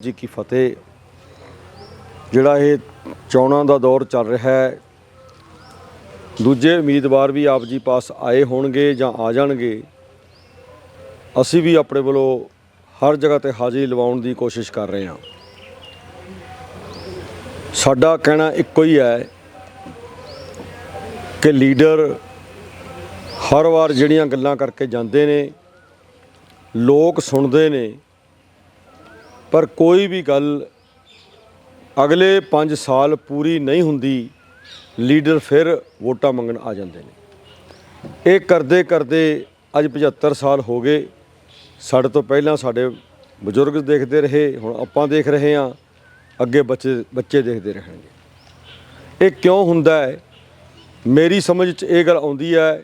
ਜੀ ਕੀ ਫਤਿਹ। ਜਿਹੜਾ ਇਹ ਚੋਣਾਂ ਦਾ ਦੌਰ ਚੱਲ ਰਿਹਾ ਹੈ, ਦੂਜੇ ਉਮੀਦਵਾਰ ਵੀ ਆਪ ਜੀ ਪਾਸ ਆਏ ਹੋਣਗੇ ਜਾਂ ਆ ਜਾਣਗੇ, ਅਸੀਂ ਵੀ ਆਪਣੇ ਵੱਲੋਂ ਹਰ ਜਗ੍ਹਾ ਤੇ ਹਾਜ਼ਰੀ ਲਵਾਉਣ ਦੀ ਕੋਸ਼ਿਸ਼ ਕਰ ਰਹੇ ਹਾਂ। ਸਾਡਾ ਕਹਿਣਾ ਇੱਕੋ ਹੀ ਹੈ ਕਿ ਲੀਡਰ ਹਰ ਵਾਰ ਜਿਹੜੀਆਂ ਗੱਲਾਂ ਕਰਕੇ ਜਾਂਦੇ ਨੇ, ਲੋਕ ਸੁਣਦੇ ਨੇ ਪਰ ਕੋਈ ਵੀ ਗੱਲ ਅਗਲੇ 5 ਸਾਲ ਪੂਰੀ ਨਹੀਂ ਹੁੰਦੀ, ਲੀਡਰ ਫਿਰ ਵੋਟਾਂ ਮੰਗਣ ਆ ਜਾਂਦੇ ਨੇ। ਇਹ ਕਰਦੇ ਕਰਦੇ ਅੱਜ 75 ਸਾਲ ਹੋ ਗਏ। ਸਾਡੇ ਤੋਂ ਪਹਿਲਾਂ ਸਾਡੇ ਬਜ਼ੁਰਗ ਦੇਖਦੇ ਰਹੇ, ਹੁਣ ਆਪਾਂ ਦੇਖ ਰਹੇ ਹਾਂ, ਅੱਗੇ ਬੱਚੇ ਬੱਚੇ ਦੇਖਦੇ ਰਹਿਣਗੇ। ਇਹ ਕਿਉਂ ਹੁੰਦਾ ਹੈ? ਮੇਰੀ ਸਮਝ 'ਚ ਇਹ ਗੱਲ ਆਉਂਦੀ ਹੈ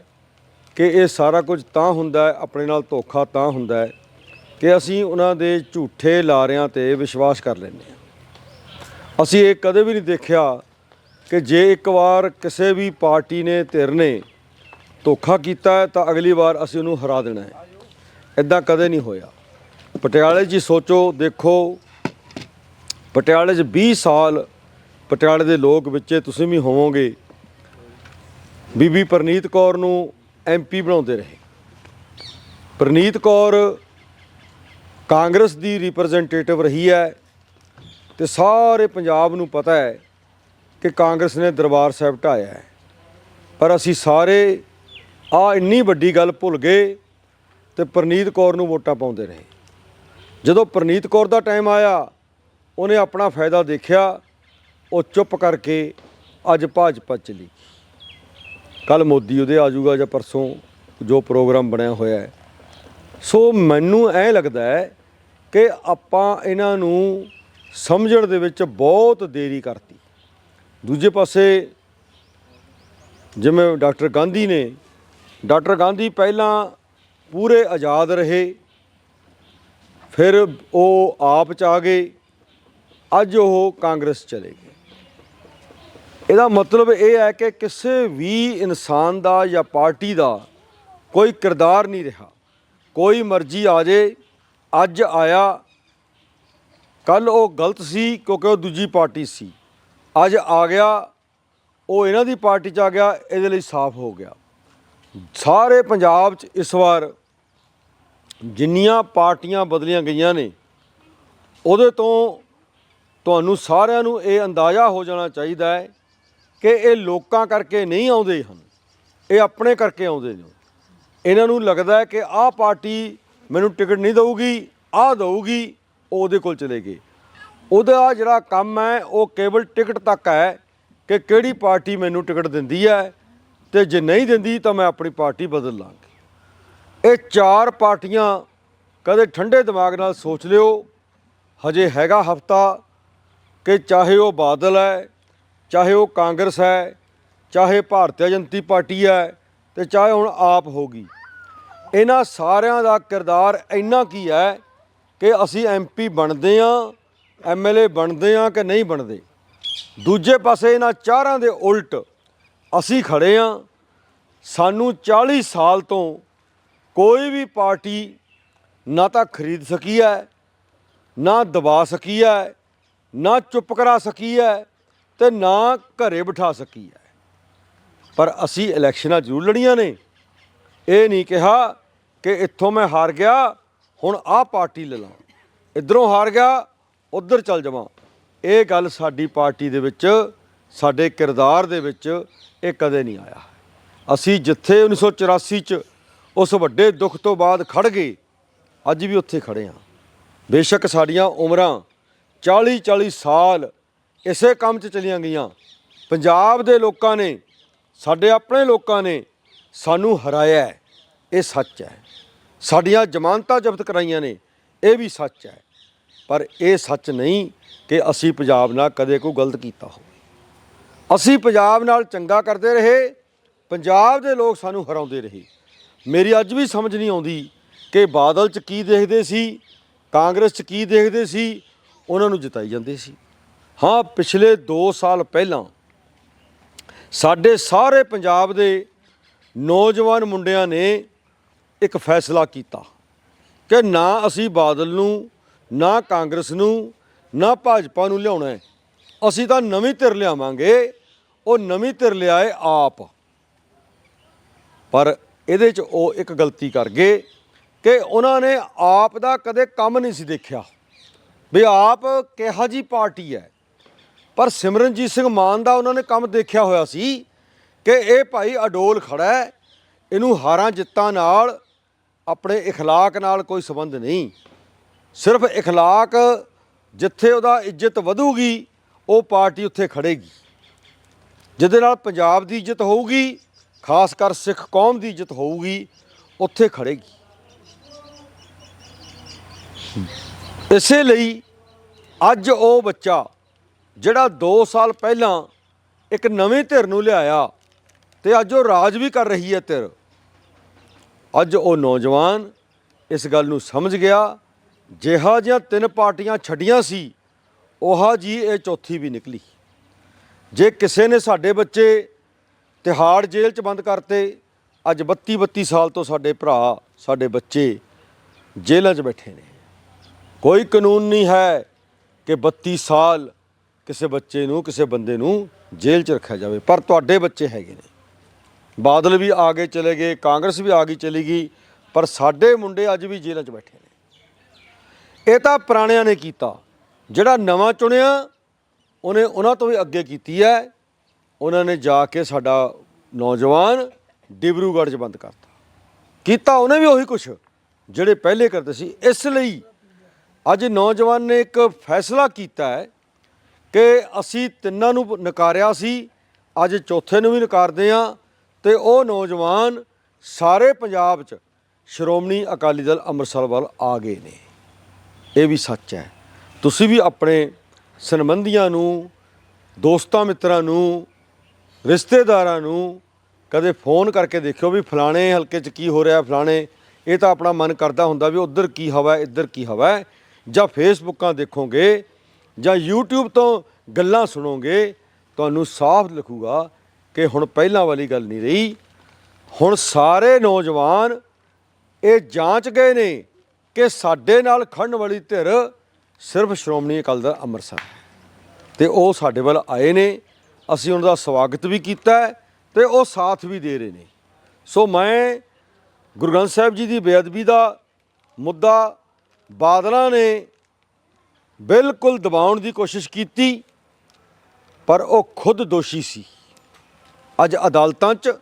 ਕਿ ਇਹ ਸਾਰਾ ਕੁਝ ਤਾਂ ਹੁੰਦਾ ਹੈ, ਆਪਣੇ ਨਾਲ ਧੋਖਾ ਤਾਂ ਹੁੰਦਾ ਹੈ ਕਿ ਅਸੀਂ ਉਹਨਾਂ ਦੇ ਝੂਠੇ ਲਾਰਿਆਂ ਤੇ ਵਿਸ਼ਵਾਸ ਕਰ ਲੈਂਦੇ ਹਾਂ। ਅਸੀਂ ਇਹ ਕਦੇ ਵੀ ਨਹੀਂ ਦੇਖਿਆ ਕਿ ਜੇ ਇੱਕ ਵਾਰ ਕਿਸੇ ਵੀ ਪਾਰਟੀ ਨੇ ਧਿਰ ਨੇ ਧੋਖਾ ਕੀਤਾ ਤਾਂ ਅਗਲੀ ਵਾਰ ਅਸੀਂ ਉਹਨੂੰ ਹਰਾ ਦੇਣਾ ਹੈ। ਇਦਾਂ ਕਦੇ ਨਹੀਂ ਹੋਇਆ। ਪਟਿਆਲੇ 'ਚ ਹੀ ਸੋਚੋ, ਦੇਖੋ, ਪਟਿਆਲੇ 'ਚ 20 ਸਾਲ ਪਟਿਆਲੇ ਦੇ ਲੋਕ ਵਿੱਚੇ ਤੁਸੀਂ ਵੀ ਹੋਵੋਗੇ। ਬੀਬੀ ਪ੍ਰਨੀਤ ਕੌਰ ਨੂੰ ਐਮਪੀ ਬਣਾਉਂਦੇ ਰਹੇ। ਪ੍ਰਨੀਤ ਕੌਰ ਕਾਂਗਰਸ ਦੀ ਰਿਪਰੈਜ਼ੈਂਟੇਟਿਵ ਰਹੀ ਹੈ ਤੇ ਸਾਰੇ ਪੰਜਾਬ ਨੂੰ ਪਤਾ ਹੈ ਕਿ ਕਾਂਗਰਸ ਨੇ ਦਰਬਾਰ ਸਾਹਿਬ ਢਾਇਆ ਹੈ। ਪਰ ਅਸੀਂ ਸਾਰੇ ਆ ਇੰਨੀ ਵੱਡੀ ਗੱਲ ਭੁੱਲ ਗਏ ਤੇ ਪ੍ਰਨੀਤ ਕੌਰ ਨੂੰ ਵੋਟਾਂ ਪਾਉਂਦੇ ਰਹੇ। ਜਦੋਂ ਪ੍ਰਨੀਤ ਕੌਰ ਦਾ ਟਾਈਮ ਆਇਆ, ਉਹਨੇ ਆਪਣਾ ਫਾਇਦਾ ਦੇਖਿਆ, ਉਹ ਚੁੱਪ ਕਰਕੇ ਅੱਜ ਭਾਜਪਾ ਚਲੀ ਕੱਲ ਮੋਦੀ ਉਹਦੇ ਆ ਜਾਊਗਾ ਜਾਂ ਪਰਸੋਂ ਜੋ ਪ੍ਰੋਗਰਾਮ ਬਣਿਆ ਹੋਇਆ ਹੈ। ਸੋ ਮੈਨੂੰ ਐ ਲੱਗਦਾ ਹੈ ਕਿ ਆਪਾਂ ਇਹਨਾਂ ਨੂੰ ਸਮਝਣ ਦੇ ਵਿੱਚ ਬਹੁਤ ਦੇਰੀ ਕਰਤੀ। ਦੂਜੇ ਪਾਸੇ ਜਿਵੇਂ ਡਾਕਟਰ ਗਾਂਧੀ ਨੇ, ਡਾਕਟਰ ਗਾਂਧੀ ਪਹਿਲਾਂ ਪੂਰੇ ਆਜ਼ਾਦ ਰਹੇ, ਫਿਰ ਉਹ ਆਪ ਚ ਆ ਗਏ, ਅੱਜ ਉਹ ਕਾਂਗਰਸ ਚਲੇ ਗਏ। ਇਹਦਾ ਮਤਲਬ ਇਹ ਹੈ ਕਿ ਕਿਸੇ ਵੀ ਇਨਸਾਨ ਦਾ ਜਾਂ ਪਾਰਟੀ ਦਾ ਕੋਈ ਕਿਰਦਾਰ ਨਹੀਂ ਰਿਹਾ। ਕੋਈ ਮਰਜ਼ੀ ਆ ਜੇ, ਅੱਜ ਆਇਆ ਕੱਲ ਉਹ ਗਲਤ ਸੀ ਕਿਉਂਕਿ ਉਹ ਦੂਜੀ ਪਾਰਟੀ ਸੀ। ਅੱਜ ਆ ਗਿਆ, ਉਹ ਇਹਨਾਂ ਦੀ ਪਾਰਟੀ 'ਚ ਆ ਗਿਆ, ਇਹਦੇ ਲਈ ਸਾਫ਼ ਹੋ ਗਿਆ। ਸਾਰੇ ਪੰਜਾਬ 'ਚ ਇਸ ਵਾਰ ਜਿੰਨੀਆਂ ਪਾਰਟੀਆਂ ਬਦਲੀਆਂ ਗਈਆਂ ਨੇ, ਉਹਦੇ ਤੋਂ ਤੁਹਾਨੂੰ ਸਾਰਿਆਂ ਨੂੰ ਇਹ ਅੰਦਾਜ਼ਾ ਹੋ ਜਾਣਾ ਚਾਹੀਦਾ ਹੈ ਕਿ ਇਹ ਲੋਕਾਂ ਕਰਕੇ ਨਹੀਂ ਆਉਂਦੇ ਹਨ, ਇਹ ਆਪਣੇ ਕਰਕੇ ਆਉਂਦੇ ਨੇ। ਇਹਨਾਂ ਨੂੰ ਲੱਗਦਾ ਹੈ ਕਿ ਆਹ ਪਾਰਟੀ ਮੈਨੂੰ ਟਿਕਟ ਨਹੀਂ ਦਊਗੀ, ਆਹ ਦਊਗੀ, ਉਹ ਉਹਦੇ ਕੋਲ ਚਲੇ ਗਏ। ਉਹਦਾ ਜਿਹੜਾ ਕੰਮ ਹੈ, ਉਹ ਕੇਵਲ ਟਿਕਟ ਤੱਕ ਹੈ ਕਿ ਕਿਹੜੀ ਪਾਰਟੀ ਮੈਨੂੰ ਟਿਕਟ ਦਿੰਦੀ ਹੈ ਤੇ ਜੇ ਨਹੀਂ ਦਿੰਦੀ ਤਾਂ ਮੈਂ ਆਪਣੀ ਪਾਰਟੀ ਬਦਲ ਲਾਂਗੀ। ਇਹ ਚਾਰ ਪਾਰਟੀਆਂ ਕਦੇ ਠੰਡੇ ਦਿਮਾਗ ਨਾਲ ਸੋਚ ਲਿਓ, ਹਜੇ ਹੈਗਾ ਹਫਤਾ ਕਿ ਚਾਹੇ ਉਹ ਬਾਦਲ ਹੈ, ਚਾਹੇ ਉਹ ਕਾਂਗਰਸ ਹੈ, ਚਾਹੇ ਭਾਰਤੀ ਜਨਤਾ ਪਾਰਟੀ ਹੈ ਤੇ ਚਾਹੇ ਹੁਣ ਆਪ ਹੋਗੀ ਇਹਨਾਂ ਸਾਰਿਆਂ ਦਾ ਕਿਰਦਾਰ ਇੰਨਾ ਕੀ ਹੈ ਕਿ ਅਸੀਂ ਐਮਪੀ ਬਣਦੇ ਆ ਐਮਐਲਏ ਬਣਦੇ ਆ ਕਿ ਨਹੀਂ ਬਣਦੇ। ਦੂਜੇ ਪਾਸੇ ਇਹਨਾਂ ਚਾਰਾਂ ਦੇ ਉਲਟ ਅਸੀਂ ਖੜੇ ਆ ਸਾਨੂੰ 40 ਸਾਲ ਤੋਂ ਕੋਈ ਵੀ ਪਾਰਟੀ ਨਾ ਤਾਂ ਖਰੀਦ ਸਕੀ ਹੈ, ਨਾ ਦਬਾ ਸਕੀ ਹੈ, ਨਾ ਚੁੱਪ ਕਰਾ ਸਕੀ ਹੈ ਤੇ ਨਾ ਘਰੇ ਬਿਠਾ ਸਕੀ ਹੈ। ਪਰ ਅਸੀਂ ਇਲੈਕਸ਼ਨਾਂ ਜ਼ਰੂਰ ਲੜੀਆਂ ਨੇ। ਇਹ ਨਹੀਂ ਕਿਹਾ ਕਿ ਇੱਥੋਂ ਮੈਂ ਹਾਰ ਗਿਆ, ਹੁਣ ਆਹ ਪਾਰਟੀ ਲੈ ਲਾਂ। ਇਧਰੋਂ ਹਾਰ ਗਿਆ, ਉਧਰ ਚੱਲ ਜਾਵਾਂ। ਇਹ ਗੱਲ ਸਾਡੀ ਪਾਰਟੀ ਦੇ ਵਿੱਚ, ਸਾਡੇ ਕਿਰਦਾਰ ਦੇ ਵਿੱਚ ਇਹ ਕਦੇ ਨਹੀਂ ਆਇਆ। ਅਸੀਂ ਜਿੱਥੇ 1984 ਚ ਉਸ ਵੱਡੇ ਦੁੱਖ ਤੋਂ ਬਾਅਦ ਖੜ ਗਏ, ਅੱਜ ਵੀ ਉੱਥੇ ਖੜੇ ਹਾਂ। ਬੇਸ਼ੱਕ ਸਾਡੀਆਂ ਉਮਰਾਂ 40 40 ਸਾਲ ਇਸੇ ਕੰਮ 'ਚ ਚਲੀਆਂ ਗਈਆਂ। ਪੰਜਾਬ ਦੇ ਲੋਕਾਂ ਨੇ ਸਾਡੇ ਆਪਣੇ ਲੋਕਾਂ ਨੇ ਸਾਨੂੰ ਹਰਾਇਆ ਹੈ, ਇਹ ਸੱਚ ਹੈ। ਸਾਡੀਆਂ ਜ਼ਮਾਨਤਾਂ ਜ਼ਬਤ ਕਰਾਈਆਂ ਨੇ, ਇਹ ਵੀ ਸੱਚ ਹੈ। ਪਰ ਇਹ ਸੱਚ ਨਹੀਂ ਕਿ ਅਸੀਂ ਪੰਜਾਬ ਨਾਲ ਕਦੇ ਕੋਈ ਗਲਤ ਕੀਤਾ ਹੋਵੇ। ਅਸੀਂ ਪੰਜਾਬ ਨਾਲ ਚੰਗਾ ਕਰਦੇ ਰਹੇ, ਪੰਜਾਬ ਦੇ ਲੋਕ ਸਾਨੂੰ ਹਰਾਉਂਦੇ ਰਹੇ। ਮੇਰੀ ਅੱਜ ਵੀ ਸਮਝ ਨਹੀਂ ਆਉਂਦੀ ਕਿ ਬਾਦਲ 'ਚ ਕੀ ਦੇਖਦੇ ਸੀ, ਕਾਂਗਰਸ 'ਚ ਕੀ ਦੇਖਦੇ ਸੀ, ਉਹਨਾਂ ਨੂੰ ਜਿਤਾਈ ਜਾਂਦੇ ਸੀ। ਹਾਂ, ਪਿਛਲੇ 2 ਸਾਲ ਪਹਿਲਾਂ ਸਾਡੇ ਸਾਰੇ ਪੰਜਾਬ ਦੇ ਨੌਜਵਾਨ ਮੁੰਡਿਆਂ ਨੇ ਇੱਕ ਫੈਸਲਾ ਕੀਤਾ ਕਿ ਨਾ ਅਸੀਂ ਬਾਦਲ ਨੂੰ, ਨਾ ਕਾਂਗਰਸ ਨੂੰ, ਨਾ ਭਾਜਪਾ ਨੂੰ ਲਿਆਉਣਾ ਹੈ। ਅਸੀਂ ਤਾਂ ਨਵੀਂ ਧਿਰ ਲਿਆਵਾਂਗੇ, ਉਹ ਨਵੀਂ ਧਿਰ ਲਿਆਏ ਆਪ। ਪਰ ਇਹਦੇ 'ਚ ਉਹ ਇੱਕ ਗਲਤੀ ਕਰ ਗਏ ਕਿ ਉਹਨਾਂ ਨੇ ਆਪ ਦਾ ਕਦੇ ਕੰਮ ਨਹੀਂ ਸੀ ਦੇਖਿਆ। ਵੀ ਆਪ ਕਿਹਾ ਜੀ ਪਾਰਟੀ ਹੈ? ਪਰ ਸਿਮਰਨਜੀਤ ਸਿੰਘ ਮਾਨ ਦਾ ਉਹਨਾਂ ਨੇ ਕੰਮ ਦੇਖਿਆ ਹੋਇਆ ਸੀ ਕਿ ਇਹ ਭਾਈ ਅਡੋਲ ਖੜਾ ਹੈ ਇਹਨੂੰ ਹਾਰਾਂ ਜਿੱਤਾਂ ਨਾਲ ਆਪਣੇ اخلاق ਨਾਲ ਕੋਈ ਸੰਬੰਧ ਨਹੀਂ ਸਿਰਫ اخلاق ਜਿੱਥੇ ਉਹਦਾ ਇੱਜ਼ਤ ਵਧੂਗੀ ਉਹ ਪਾਰਟੀ ਉੱਥੇ ਖੜੇਗੀ ਜਿਹਦੇ ਨਾਲ ਪੰਜਾਬ ਦੀ ਇੱਜ਼ਤ ਹੋਊਗੀ ਖਾਸ ਕਰ ਸਿੱਖ ਕੌਮ ਦੀ ਇੱਜ਼ਤ ਹੋਊਗੀ ਉੱਥੇ ਖੜੇਗੀ ਇਸੇ ਲਈ ਅੱਜ ਉਹ ਬੱਚਾ ਜਿਹੜਾ 2 ਸਾਲ ਪਹਿਲਾਂ ਇੱਕ ਨਵੇਂ ਧਿਰ ਨੂੰ ਲਿਆਇਆ ਤੇ ਅੱਜ ਉਹ ਰਾਜ ਵੀ ਕਰ ਰਹੀ ਹੈ ਧਿਰ। ਅੱਜ ਉਹ ਨੌਜਵਾਨ ਇਸ ਗੱਲ ਨੂੰ ਸਮਝ ਗਿਆ, ਜਿਹਾ ਜਿਹੀਆਂ ਤਿੰਨ ਪਾਰਟੀਆਂ ਛੱਡੀਆਂ ਸੀ, ਉਹਾ ਜੀ ਇਹ ਚੌਥੀ ਵੀ ਨਿਕਲੀ। ਜੇ ਕਿਸੇ ਨੇ ਸਾਡੇ ਬੱਚੇ ਤਿਹਾੜ ਜੇਲ੍ਹ 'ਚ ਬੰਦ ਕਰਤੇ, ਅੱਜ 32 32 ਸਾਲ ਤੋਂ ਸਾਡੇ ਭਰਾ, ਸਾਡੇ ਬੱਚੇ ਜੇਲ੍ਹਾਂ 'ਚ ਬੈਠੇ ਨੇ। ਕੋਈ ਕਾਨੂੰਨ ਨਹੀਂ ਹੈ ਕਿ 32 ਸਾਲ ਕਿਸੇ ਬੱਚੇ ਨੂੰ, ਕਿਸੇ ਬੰਦੇ ਨੂੰ ਜੇਲ੍ਹ 'ਚ ਰੱਖਿਆ ਜਾਵੇ। ਪਰ ਤੁਹਾਡੇ ਬੱਚੇ ਹੈਗੇ ਨੇ। ਬਾਦਲ ਵੀ ਆ ਗਏ ਚਲੇ ਗਏ, ਕਾਂਗਰਸ ਵੀ ਆ ਗਈ ਚਲੀ ਗਈ, ਪਰ ਸਾਡੇ ਮੁੰਡੇ ਅੱਜ ਵੀ ਜੇਲ੍ਹਾਂ 'ਚ ਬੈਠੇ ਨੇ। ਇਹ ਤਾਂ ਪੁਰਾਣਿਆਂ ਨੇ ਕੀਤਾ। ਜਿਹੜਾ ਨਵਾਂ ਚੁਣਿਆ, ਉਹਨੇ ਉਹਨਾਂ ਤੋਂ ਵੀ ਅੱਗੇ ਕੀਤੀ ਹੈ। ਉਹਨਾਂ ਨੇ ਜਾ ਕੇ ਸਾਡਾ ਨੌਜਵਾਨ ਡਿਬਰੂਗੜ੍ਹ 'ਚ ਬੰਦ ਕਰਤਾ। ਕੀਤਾ ਉਹਨੇ ਵੀ ਉਹੀ ਕੁਛ, ਜਿਹੜੇ ਪਹਿਲੇ ਕਰਦੇ ਸੀ। ਇਸ ਲਈ ਅੱਜ ਨੌਜਵਾਨ ਨੇ ਇੱਕ ਫੈਸਲਾ ਕੀਤਾ ਹੈ ਕਿ ਅਸੀਂ ਤਿੰਨਾਂ ਨੂੰ ਨਕਾਰਿਆ ਸੀ, ਅੱਜ ਚੌਥੇ ਨੂੰ ਵੀ ਨਕਾਰਦੇ ਹਾਂ ਤੇ ਉਹ ਨੌਜਵਾਨ ਸਾਰੇ ਪੰਜਾਬ 'ਚ ਸ਼੍ਰੋਮਣੀ ਅਕਾਲੀ ਦਲ ਅੰਮ੍ਰਿਤਸਰ ਵੱਲ ਆ ਗਏ ਨੇ। ਇਹ ਵੀ ਸੱਚ ਹੈ। ਤੁਸੀਂ ਵੀ ਆਪਣੇ ਸੰਬੰਧੀਆਂ ਨੂੰ, ਦੋਸਤਾਂ ਮਿੱਤਰਾਂ ਨੂੰ, ਰਿਸ਼ਤੇਦਾਰਾਂ ਨੂੰ ਕਦੇ ਫੋਨ ਕਰਕੇ ਦੇਖਿਓ ਵੀ ਫਲਾਣੇ ਹਲਕੇ 'ਚ ਕੀ ਹੋ ਰਿਹਾ, ਫਲਾਣੇ, ਇਹ ਤਾਂ ਆਪਣਾ ਮਨ ਕਰਦਾ ਹੁੰਦਾ ਵੀ ਉਧਰ ਕੀ ਹਵਾ ਇੱਧਰ ਕੀ ਹਵਾ ਜਾਂ ਫੇਸਬੁੱਕਾਂ ਦੇਖੋਗੇ ਜਾਂ YouTube ਤੋਂ ਗੱਲਾਂ ਸੁਣੋਗੇ, ਤੁਹਾਨੂੰ ਸਾਫ਼ ਲਿਖੂਗਾ ਕਿ ਹੁਣ ਪਹਿਲਾਂ ਵਾਲੀ ਗੱਲ ਨਹੀਂ ਰਹੀ। ਹੁਣ ਸਾਰੇ ਨੌਜਵਾਨ ਇਹ ਜਾਂਚ ਗਏ ਨੇ ਕਿ ਸਾਡੇ ਨਾਲ ਖੜਨ ਵਾਲੀ ਧਿਰ ਸਿਰਫ ਸ਼੍ਰੋਮਣੀ ਅਕਾਲੀ ਦਲ ਅੰਮ੍ਰਿਤਸਰ ਹੈ। ਤੇ ਉਹ ਸਾਡੇ ਵੱਲ ਆਏ ਨੇ, ਅਸੀਂ ਉਹਨਾਂ ਦਾ ਸਵਾਗਤ ਵੀ ਕੀਤਾ ਹੈ ਤੇ ਉਹ ਸਾਥ ਵੀ ਦੇ ਰਹੇ ਨੇ। ਸੋ ਮੈਂ ਗੁਰੂ ਗ੍ਰੰਥ ਸਾਹਿਬ ਜੀ ਦੀ ਬੇਅਦਬੀ ਦਾ ਮੁੱਦਾ ਬਾਦਲਾਂ ਨੇ ਬਿਲਕੁਲ ਦਬਾਉਣ ਦੀ ਕੋਸ਼ਿਸ਼ ਕੀਤੀ, ਪਰ ਉਹ ਖੁਦ ਦੋਸ਼ੀ ਸੀ। ਅੱਜ ਅਦਾਲਤਾਂ 'ਚ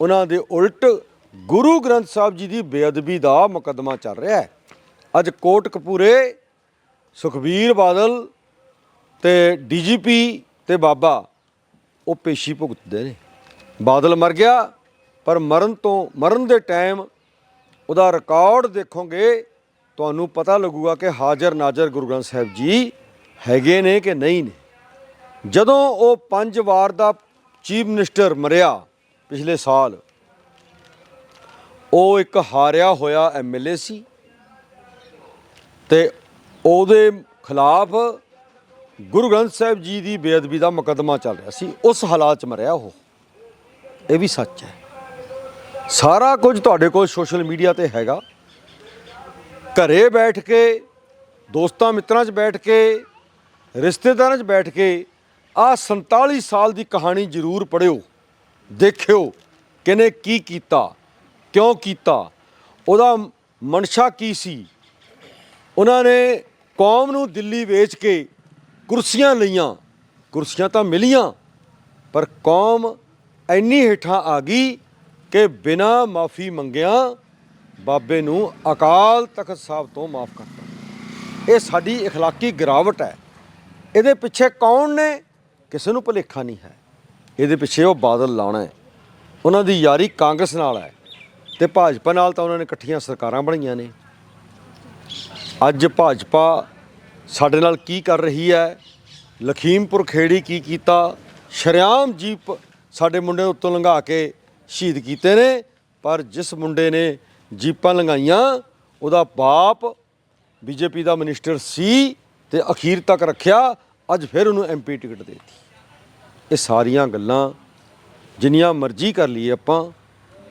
ਉਹਨਾਂ ਦੇ ਉਲਟ ਗੁਰੂ ਗ੍ਰੰਥ ਸਾਹਿਬ ਜੀ ਦੀ ਬੇਅਦਬੀ ਦਾ ਮੁਕੱਦਮਾ ਚੱਲ ਰਿਹਾ ਹੈ। ਅੱਜ ਕੋਟ ਕਪੂਰੇ, ਸੁਖਬੀਰ ਬਾਦਲ ਤੇ ਡੀਜੀਪੀ ਤੇ ਬਾਬਾ, ਉਹ ਪੇਸ਼ੀ ਭੁਗਤਦੇ ਨੇ। ਬਾਦਲ ਮਰ ਗਿਆ, ਪਰ ਮਰਨ ਤੋਂ, ਮਰਨ ਦੇ ਟਾਈਮ ਉਹਦਾ ਰਿਕਾਰਡ ਦੇਖੋਗੇ ਤੁਹਾਨੂੰ ਪਤਾ ਲੱਗੂਗਾ ਕਿ ਹਾਜ਼ਰ ਨਾਜ਼ਰ ਗੁਰੂ ਗ੍ਰੰਥ ਸਾਹਿਬ ਜੀ ਹੈਗੇ ਨੇ ਕਿ ਨਹੀਂ ਨੇ। ਜਦੋਂ ਉਹ ਪੰਜ ਵਾਰ ਦਾ ਚੀਫ ਮਿਨਿਸਟਰ ਮਰਿਆ ਪਿਛਲੇ ਸਾਲ, ਉਹ ਇੱਕ ਹਾਰਿਆ ਹੋਇਆ ਐਮਐਲਏ ਸੀ ਤੇ ਉਹਦੇ ਖਿਲਾਫ ਗੁਰੂ ਗ੍ਰੰਥ ਸਾਹਿਬ ਜੀ ਦੀ ਬੇਅਦਬੀ ਦਾ ਮੁਕੱਦਮਾ ਚੱਲ ਰਿਹਾ ਸੀ। ਉਸ ਹਾਲਾਤ 'ਚ ਮਰਿਆ ਉਹ। ਇਹ ਵੀ ਸੱਚ ਹੈ। ਸਾਰਾ ਕੁਝ ਤੁਹਾਡੇ ਕੋਲ ਸੋਸ਼ਲ ਮੀਡੀਆ ਤੇ ਹੈਗਾ। ਘਰੇ ਬੈਠ ਕੇ, ਦੋਸਤਾਂ ਮਿੱਤਰਾਂ 'ਚ ਬੈਠ ਕੇ, ਰਿਸ਼ਤੇਦਾਰਾਂ 'ਚ ਬੈਠ ਕੇ ਆਹ 47 ਸਾਲ ਦੀ ਕਹਾਣੀ ਜ਼ਰੂਰ ਪੜਿਓ ਦੇਖਿਓ ਕਿਨੇ ਕੀ ਕੀਤਾ, ਕਿਉਂ ਕੀਤਾ, ਉਹਦਾ ਮਨਸ਼ਾ ਕੀ ਸੀ। ਉਹਨਾਂ ਨੇ ਕੌਮ ਨੂੰ ਦਿੱਲੀ ਵੇਚ ਕੇ ਕੁਰਸੀਆਂ ਲਈਆਂ, ਕੁਰਸੀਆਂ ਤਾਂ ਮਿਲੀਆਂ, ਪਰ ਕੌਮ ਇੰਨੀ ਹੇਠਾਂ ਆ ਗਈ ਕਿ ਬਿਨਾ ਮਾਫੀ ਮੰਗਿਆ ਬਾਬੇ ਨੂੰ ਅਕਾਲ ਤਖਤ ਸਾਹਿਬ ਤੋਂ ਮਾਫ ਕਰਤਾ ਇਹ ਸਾਡੀ اخلاقی ਗਿਰਾਵਟ ਹੈ ਇਹਦੇ ਪਿੱਛੇ ਕੌਣ ਨੇ ਕਿਸੇ ਨੂੰ ਭੁਲੇਖਾ ਨਹੀਂ ਹੈ ਇਹਦੇ ਪਿੱਛੇ ਉਹ ਬਾਦਲ ਲਾਉਣਾ ਹੈ ਉਹਨਾਂ ਦੀ ਯਾਰੀ ਕਾਂਗਰਸ ਨਾਲ ਹੈ ਤੇ ਭਾਜਪਾ ਨਾਲ ਤਾਂ ਉਹਨਾਂ ਨੇ ਇਕੱਠੀਆਂ ਸਰਕਾਰਾਂ ਬਣਾਈਆਂ ਨੇ ਅੱਜ ਭਾਜਪਾ ਸਾਡੇ ਨਾਲ ਕੀ ਕਰ ਰਹੀ ਹੈ ਲਖੀਮਪੁਰ ਖੇੜੀ ਕੀ ਕੀਤਾ ਸ਼ਰਿਆਮ ਜੀਪ ਸਾਡੇ ਮੁੰਡੇ ਉੱਤੋਂ ਲੰਘਾ ਕੇ ਸ਼ਹੀਦ ਕੀਤੇ ਨੇ ਪਰ ਜਿਸ ਮੁੰਡੇ ਨੇ ਜੀਪਾਂ ਲੰਘਾਈਆਂ, ਉਹਦਾ ਬਾਪ ਬੀਜੇਪੀ ਦਾ ਮਿਨਿਸਟਰ ਸੀ ਤੇ ਅਖੀਰ ਤੱਕ ਰੱਖਿਆ, ਅੱਜ ਫਿਰ ਉਹਨੂੰ ਐਮਪੀ ਟਿਕਟ ਦੇ ਇਹ ਸਾਰੀਆਂ ਗੱਲਾਂ ਜਿੰਨੀਆਂ ਮਰਜ਼ੀ ਕਰ ਲਈਏ ਆਪਾਂ,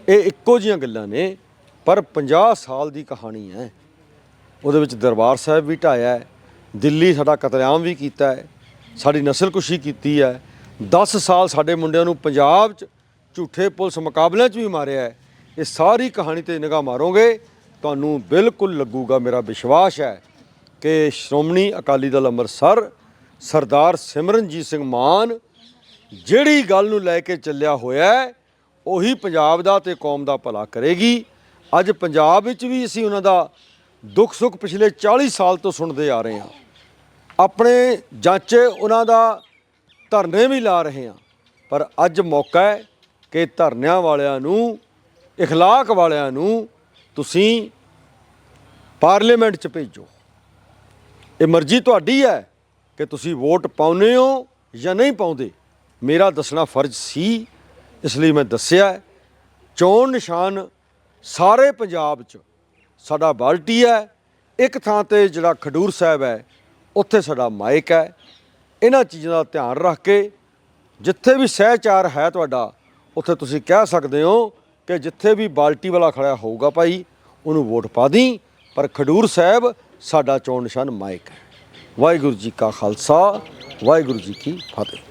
ਇਹ ਇੱਕੋ ਜੀਆਂ ਗੱਲਾਂ ਨੇ, ਪਰ 50 ਸਾਲ ਦੀ ਕਹਾਣੀ ਹੈ। ਉਹਦੇ ਵਿੱਚ ਦਰਬਾਰ ਸਾਹਿਬ ਵੀ ਢਾਇਆ ਹੈ, ਦਿੱਲੀ ਸਾਡਾ ਕਤਲੇਆਮ ਵੀ ਕੀਤਾ ਹੈ, ਸਾਡੀ ਨਸਲਕੁਸ਼ੀ ਕੀਤੀ ਹੈ। 10 ਸਾਲ ਸਾਡੇ ਮੁੰਡਿਆਂ ਨੂੰ ਪੰਜਾਬ 'ਚ ਝੂਠੇ ਪੁਲਿਸ ਮੁਕਾਬਲਿਆਂ 'ਚ ਵੀ ਮਾਰਿਆ ਹੈ। ਇਹ ਸਾਰੀ ਕਹਾਣੀ ਤੇ ਨਿਗਾਹ ਮਾਰੋਗੇ, ਤੁਹਾਨੂੰ ਬਿਲਕੁਲ ਲੱਗੂਗਾ ਮੇਰਾ ਵਿਸ਼ਵਾਸ ਹੈ ਕਿ ਸ਼੍ਰੋਮਣੀ ਅਕਾਲੀ ਦਲ ਅੰਮ੍ਰਿਤਸਰ, ਸਰਦਾਰ ਸਿਮਰਨਜੀਤ ਸਿੰਘ ਮਾਨ ਜਿਹੜੀ ਗੱਲ ਨੂੰ ਲੈ ਕੇ ਚੱਲਿਆ ਹੋਇਆ ਉਹੀ ਪੰਜਾਬ ਦਾ ਤੇ ਕੌਮ ਦਾ ਭਲਾ ਕਰੇਗੀ। ਅੱਜ ਪੰਜਾਬ ਵਿੱਚ ਵੀ ਅਸੀਂ ਉਹਨਾਂ ਦਾ ਦੁੱਖ ਸੁੱਖ ਪਿਛਲੇ 40 ਸਾਲ ਤੋਂ ਸੁਣਦੇ ਆ ਰਹੇ ਹਾਂ। ਆਪਣੇ ਜਾਂਚੇ ਉਹਨਾਂ ਦਾ ਧਰਨੇ ਵੀ ਲਾ ਰਹੇ ਹਾਂ। ਪਰ ਅੱਜ ਮੌਕਾ ਹੈ ਕਿ ਧਰਨਿਆਂ ਵਾਲਿਆਂ ਨੂੰ اخلاق ਵਾਲਿਆਂ ਨੂੰ ਤੁਸੀਂ ਪਾਰਲੀਮੈਂਟ 'ਚ ਭੇਜੋ ਇਹ ਮਰਜ਼ੀ ਤੁਹਾਡੀ ਹੈ ਕਿ ਤੁਸੀਂ ਵੋਟ ਪਾਉਨੇ ਹੋ ਜਾਂ ਨਹੀਂ ਪਾਉਂਦੇ ਮੇਰਾ ਦੱਸਣਾ ਫਰਜ਼ ਸੀ ਇਸ ਲਈ ਮੈਂ ਦੱਸਿਆ ਹੈ। ਚੋਣ ਨਿਸ਼ਾਨ ਸਾਰੇ ਪੰਜਾਬ 'ਚ ਸਾਡਾ ਬਾਲਟੀ ਹੈ ਇੱਕ ਥਾਂ ਤੇ ਜਿਹੜਾ ਖਡੂਰ ਸਾਹਿਬ ਹੈ ਉੱਥੇ ਸਾਡਾ ਮਾਈਕ ਹੈ ਇਹਨਾਂ ਚੀਜ਼ਾਂ ਦਾ ਧਿਆਨ ਰੱਖ ਕੇ ਜਿੱਥੇ ਵੀ ਸਹਿਚਾਰ ਹੈ ਤੁਹਾਡਾ ਉੱਥੇ ਤੁਸੀਂ ਕਹਿ ਸਕਦੇ ਹੋ ਕਿ ਜਿੱਥੇ ਵੀ ਬਾਲਟੀ ਵਾਲਾ ਖੜਾ ਹੋਊਗਾ ਭਾਈ, ਉਹਨੂੰ ਵੋਟ ਪਾ ਦੀ ਪਰ ਖਡੂਰ ਸਾਹਿਬ, ਸਾਡਾ ਚੋਣ ਨਿਸ਼ਾਨ ਮਾਇਕ ਹੈ। ਵਾਹਿਗੁਰੂ ਜੀ ਕਾ ਖਾਲਸਾ, ਵਾਹਿਗੁਰੂ ਜੀ ਕੀ ਫਤਿਹ।